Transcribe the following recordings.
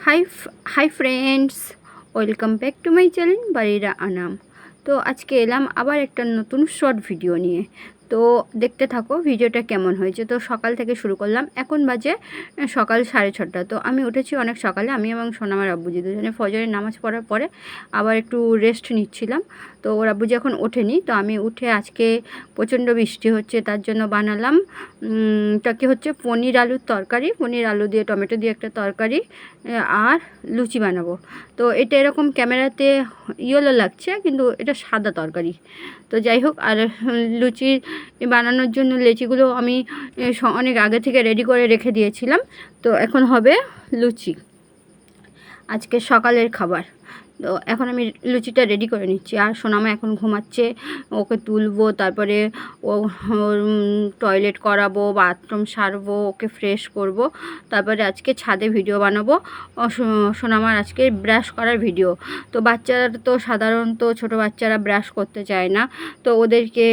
Hi hi friends welcome back to my channel Barira Anam তো আজকে এলাম আবার একটা নতুন শর্ট ভিডিও নিয়ে। তো দেখতে থাকো ভিডিওটা কেমন হয়েছে। তো সকাল থেকে শুরু করলাম। এখন বাজে সকাল সাড়ে ছটা। তো আমি উঠেছি অনেক সকালে। আমি এবং সোনামার আব্বুজি দুজনে ফজরের নামাজ পড়ার পরে আবার একটু রেস্ট নিচ্ছিলাম। তো ওর আব্বুজি এখন ওঠেনি। তো আমি উঠে আজকে প্রচণ্ড বৃষ্টি হচ্ছে তার জন্য বানালাম উম, তা কি হচ্ছে পনির আলুর তরকারি। পনির আলু দিয়ে টমেটো দিয়ে একটা তরকারি আর লুচি বানাবো। তো এটা এরকম ক্যামেরাতে ইয়েলো লাগছে কিন্তু এটা সাদা তরকারি। তো যাই হোক আর উম, লুচি বানানোর জন্য লেচিগুলো আমি অনেক আগে থেকে রেডি করে রেখে দিয়েছিলাম। তো এখন হবে লুচি। আজকে সকালের খাবার। তো এখন আমি লুচিটা রেডি করে নিচ্ছি। আর সোনামা এখন ঘুমাচ্ছে, ওকে তুলবো, তারপরে ও টয়লেট করাবো বাথরুম সারবো, ওকে ফ্রেশ করব। তারপরে আজকে ছাদে ভিডিও বানাবো। সোনামার আজকে ব্রাশ করার ভিডিও তো বাচ্চারা তো সাধারণত ছোট বাচ্চারা ব্রাশ করতে চায় না। তো ওদেরকে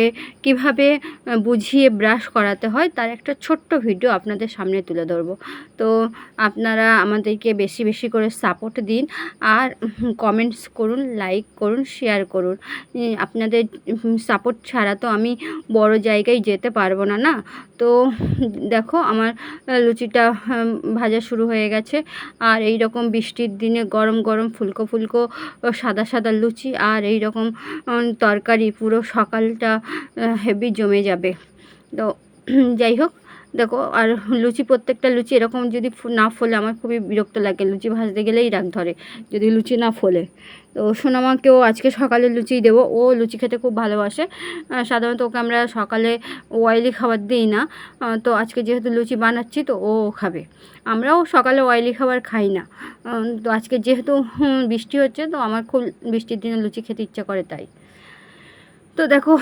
কীভাবে বুঝিয়ে ব্রাশ করাতে হয় তার একটা ছোট্ট ভিডিও আপনাদের সামনে তুলে ধরবো। তো আপনারা আমাদেরকে বেশি বেশি করে সাপোর্ট দিন। আর কমেন্টস করুন লাইক করুন শেয়ার করুন। আপনাদের সাপোর্ট ছাড়া তো আমি বড় জায়গায় যেতে পারব না না? তো দেখো আমার লুচিটা ভাজা শুরু হয়ে গেছে। আর এই রকম বৃষ্টির দিনে গরম গরম ফুলকো ফুলকো সাদা সাদা লুচি আর এই রকম তরকারি পুরো সকালটা হেভি জমে যাবে। তো যাই হোক দেখো, আর লুচি প্রত্যেকটা লুচি এরকম যদি না ফোলে, আমার খুবই বিরক্ত লাগে। লুচি ভাজতে গেলেই রাগ ধরে, যদি লুচি না ফোলে। তো সোনামাকেও আজকে সকালে লুচি দেবো। ও লুচি খেতে খুব ভালোবাসে। সাধারণত ওকে আমরা সকালে অয়েলি খাবার দিই না। তো আজকে যেহেতু লুচি বানাচ্ছি, তো ও খাবে। আমরাও সকালে অয়েলি খাবার খাই না। তো আজকে যেহেতু বৃষ্টি হচ্ছে, তো আমার খুব বৃষ্টির দিনে লুচি খেতে ইচ্ছা করে তাই। তো দেখো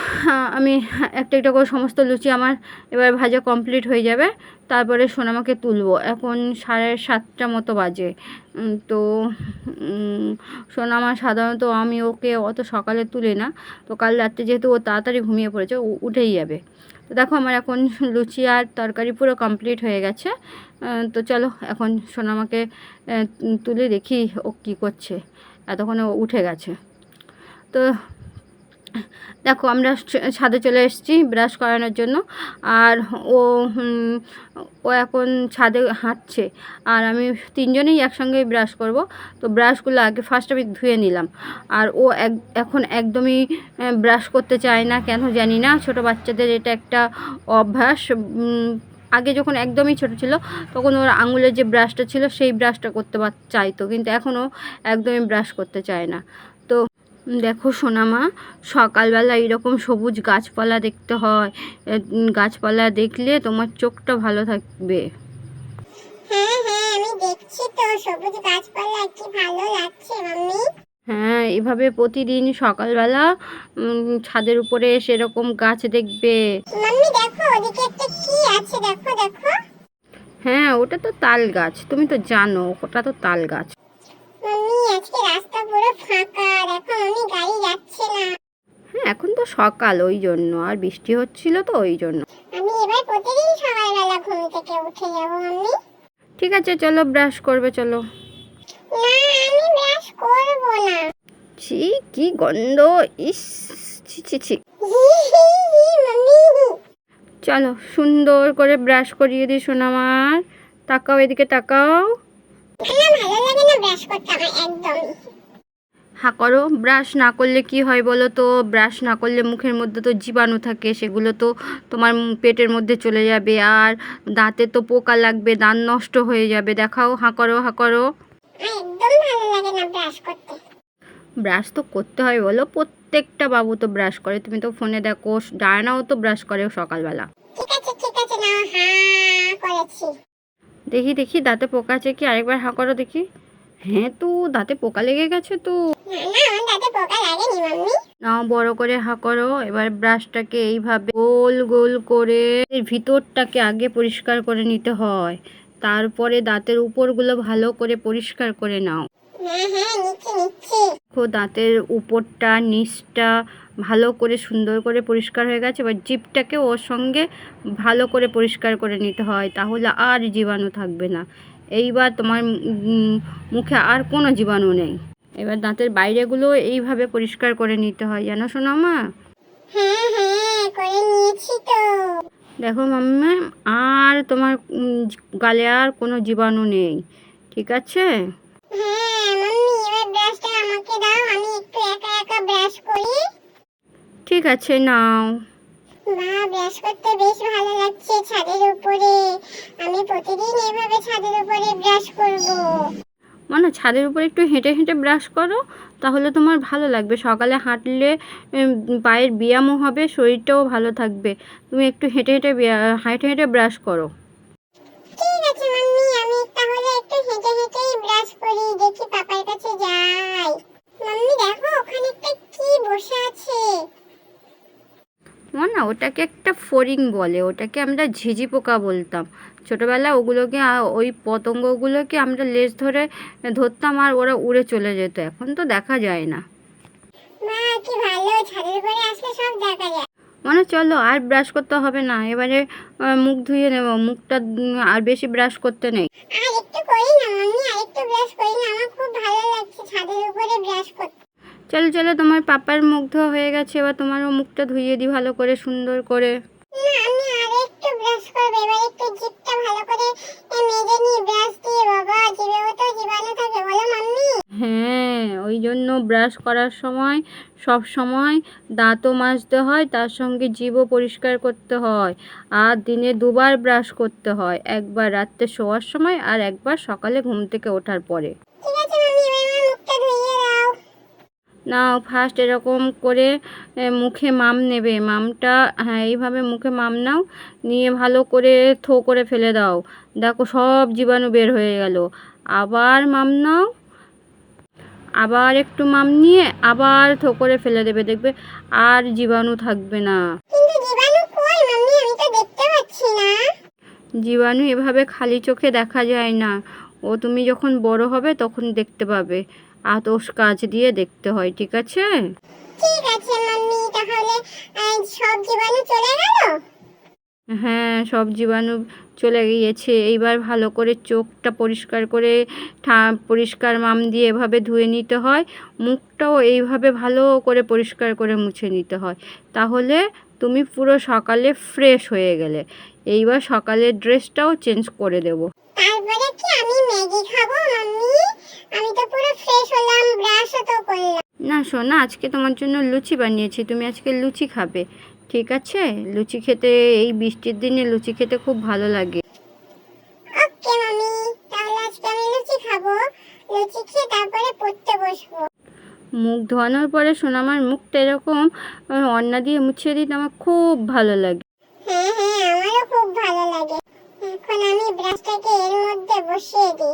আমি একটা একটা করে সমস্ত লুচি আমার এবার ভাজা কমপ্লিট হয়ে যাবে। তারপরে সোনামাকে তুলবো। এখন সাড়ে সাতটা মতো বাজে। তো সোনামা সাধারণত আমি ওকে অত সকালে তুলি না। তো কাল রাত্রে যেহেতু ও তাড়াতাড়ি ঘুমিয়ে পড়েছে, ও উঠেই যাবে। তো দেখো, আমার এখন লুচি আর তরকারি পুরো কমপ্লিট হয়ে গেছে। তো চলো, এখন সোনামাকে তুলে দেখি ও কী করছে। এতক্ষণে ও উঠে গেছে। তো দেখো, আমরা ছাদে চলে এসেছি ব্রাশ করানোর জন্য। আর ও ও এখন ছাদে হাঁটছে। আর আমি তিনজনেই একসঙ্গে ব্রাশ করব। তো ব্রাশগুলো আগে ফার্স্ট আমি ধুয়ে নিলাম। আর ও এক, এখন একদমই ব্রাশ করতে চায় না, কেন জানি না। ছোট বাচ্চাদের এটা একটা অভ্যাস। আগে যখন একদমই ছোট ছিল, তখন ওর আঙুলের যে ব্রাশটা ছিল, সেই ব্রাশটা করতে চাইতো। কিন্তু এখনও একদমই ব্রাশ করতে চায় না। দেখো সোনামা সকালবেলা এরকম সবুজ গাছপালা দেখতে হয়। গাছপালা দেখলে তোমার চোখটা ভালো থাকবে। হ্যাঁ হ্যাঁ আমি দেখছি তো সবুজ গাছপালা কি ভালো লাগছে মাম্মি। হ্যাঁ এভাবে প্রতিদিন সকালবেলা ছাদের উপরে সেরকম গাছ দেখবে। মাম্মি দেখো ওদিকে একটা কি আছে দেখো দেখো। হ্যাঁ ওটা তো তাল গাছ তুমি তো জানো ওটা তো তাল গাছ। মাম্মি আজকে রাস্তা পুরো ফাঁকা দেখো মাম্মি গাড়ি যাচ্ছে না হ্যাঁ এখন তো সকাল ওই জন্য। আর বৃষ্টি হচ্ছিল তো ওই জন্য। আমি এবার প্রতিদিন সকালবেলা ঘুম থেকে উঠে যাব মাম্মি ঠিক আছে চলো ব্রাশ করবে চলো। না আমি ব্রাশ করব না। ছি কি গন্ধ ইস ছি ছি ছি। চলো সুন্দর করে ব্রাশ করিয়ে দিই সোনামার। তাকাও এদিকে তাকাও। ভালো লাগে না ব্রাশ করতে আমার একদমই। হা করো ব্রাশ না করলে কি হয় বলো তো? ব্রাশ না করলে মুখের মধ্যে তো জীবাণু থাকে সেগুলো তো তোমার পেটের মধ্যে চলে যাবে। আর দাঁতে তো পোকা লাগবে দাঁত নষ্ট হয়ে যাবে। দেখাও হা করো হা করো। ব্রাশ তো করতে হয় বলো প্রত্যেকটা বাবু তো ব্রাশ করে। তুমি তো ফোনে দেখো ডায়নাও তো ব্রাশ করে সকালবেলা। দেখি দেখি দাঁতে পোকা আছে কি? আরেকবার হা করো দেখি। হ্যাঁ তো দাঁতে পোকা লেগে গেছে তো। নাও বড় করে হা করো। এবার ব্রাশটাকে এইভাবে গোল গোল করে ভিতরটাকে আগে পরিষ্কার করে নিতে হয়। তারপরে দাঁতের উপরগুলো ভালো করে পরিষ্কার করে নাও। দাঁতের উপরটা, নিচটা ভালো করে সুন্দর করে পরিষ্কার হয়ে গেছে। এবার জিপটাকে ওর সঙ্গে ভালো করে পরিষ্কার করে নিতে হয়, তাহলে আর জীবাণু থাকবে না। এইবার তোমার মুখে আর কোনো জীবাণু নেই। এবার দাঁতের বাইরেগুলো এইভাবে পরিষ্কার করে নিতে হয় জানো শোনো মা হ্যাঁ হ্যাঁ করে নিয়েছি তো। দেখো মাম্মা আর তোমার গালে আর কোনো জীবাণু নেই ঠিক আছে? হ্যাঁ মাম্মি এবার ব্রাশটা আমাকে দাও আমি একটু একা একা ব্রাশ করি। ঠিক আছে নাও। মা ব্রাশ করতে বেশ ভালো লাগছে ছাদের উপরে। আমি প্রতিদিন এভাবে ছাদের উপরে ব্রাশ করব। মানে ছাদের উপর একটু হেঁটে হেঁটে ব্রাশ করো তাহলে তোমার ভালো লাগবে। সকালে হাঁটলে পায়ের ব্যায়ামও হবে শরীরটাও ভালো থাকবে। তুমি একটু হেঁটে হেঁটে হেঁটে হেঁটে ব্রাশ করো। ঠিক আছে মাম্মি আমি তাহলে একটু হেঁটে হেঁটেই ব্রাশ করি দেখি পাপার কাছে যাই। মাম্মি দেখো ওখানে একটা কি বসে আছে? না ওটাকে একটা ফড়িং বলে ওটাকে আমরা ঝিঝি পোকা বলতাম। ছোটোবেলা ওগুলোকে ওই পতঙ্গগুলোকে আমরা লেজ ধরে ধরতাম আর ওরা উড়ে চলে যেত। এখন তো দেখা যায় না। মানে চলো আর ব্রাশ করতে হবে না। এবারে মুখ ধুয়ে নেব। মুখটা আর বেশি ব্রাশ করতে নেই। আর একটু করি না মাম্মি। আর একটু ব্রাশ করি না। আমার খুব ভালো লাগছে ছাদের উপরে ব্রাশ করতে চলো চলো তোমার পাপার মুখ ধোয়া হয়ে গেছে। এবার তোমারও মুখটা ধুইয়ে দিই ভালো করে সুন্দর করে। না আমি ব্রাশ করব এবার একটু জিভটা ভালো করে মেজে নিই ব্রাশ দিয়ে বাবা জিভেও তো জীবাণু থাকে বলো মাম্মি। হ্যাঁ ওই জন্য ব্রাশ করার সময় সব সময় দাঁতও মাজতে হয় তার সঙ্গে জিভও পরিষ্কার করতে হয়। আর দিনে দুবার ব্রাশ করতে হয় একবার রাত্রে শোয়ার সময় আর একবার সকালে ঘুম থেকে ওঠার পরে। ঠিক আছে মাম্মি এবার আমার মুখটা ধুইয়ে নাও ফার্স্ট এরকম করে মুখে মাম নেবে। মামটা হ্যাঁ এইভাবে মুখে মাম নাও নিয়ে ভালো করে থো করে ফেলে দাও। দেখো সব জীবাণু বের হয়ে গেল। আবার মাম নাও আবার একটু মাম নিয়ে আবার থো করে ফেলে দেবে। দেখবে আর জীবাণু থাকবে না। না। জীবাণু এভাবে খালি চোখে দেখা যায় না। ও তুমি যখন বড় হবে তখন দেখতে পাবে। আতস কাজ দিয়ে দেখতে হয় ঠিক আছে? ঠিক আছে মাম্মি তাহলে সব জীবাণু চলে গেল? হ্যাঁ সব জীবাণু চলে গিয়েছে। এইবার ভালো করে চোখটা পরিষ্কার করে ঠা- পরিষ্কার মাম দিয়ে এভাবে ধুয়ে নিতে হয়। মুখটাও এইভাবে ভালো করে পরিষ্কার করে মুছে নিতে হয়। তাহলে তুমি পুরো সকালে ফ্রেশ হয়ে গেলে। এইবার সকালের ড্রেসটাও চেঞ্জ করে দেব। কি? আমি ম্যাগি খাব মাম্মি? আমি তো পুরো ফ্রেশ হলাম ব্রাশও তো করলাম। না শোনা আজকে তোমার জন্য লুচি বানিয়েছি। তুমি আজকে লুচি খাবে ঠিক আছে? লুচি খেতে এই বৃষ্টির দিনে লুচি খেতে খুব ভালো লাগে। ওকে মামি তাহলে আজকে আমি লুচি খাব। লুচি খেয়ে তারপরে পড়তে বসবো। মুখ ধোয়ানোর পরে শোনা আমার মুখটা এরকম অন্না দিয়ে মুছিয়ে দিতে আমার খুব ভালো লাগে। হ্যাঁ হ্যাঁ আমারও খুব ভালো লাগে এখন আমি ব্রাশটাকে এর মধ্যে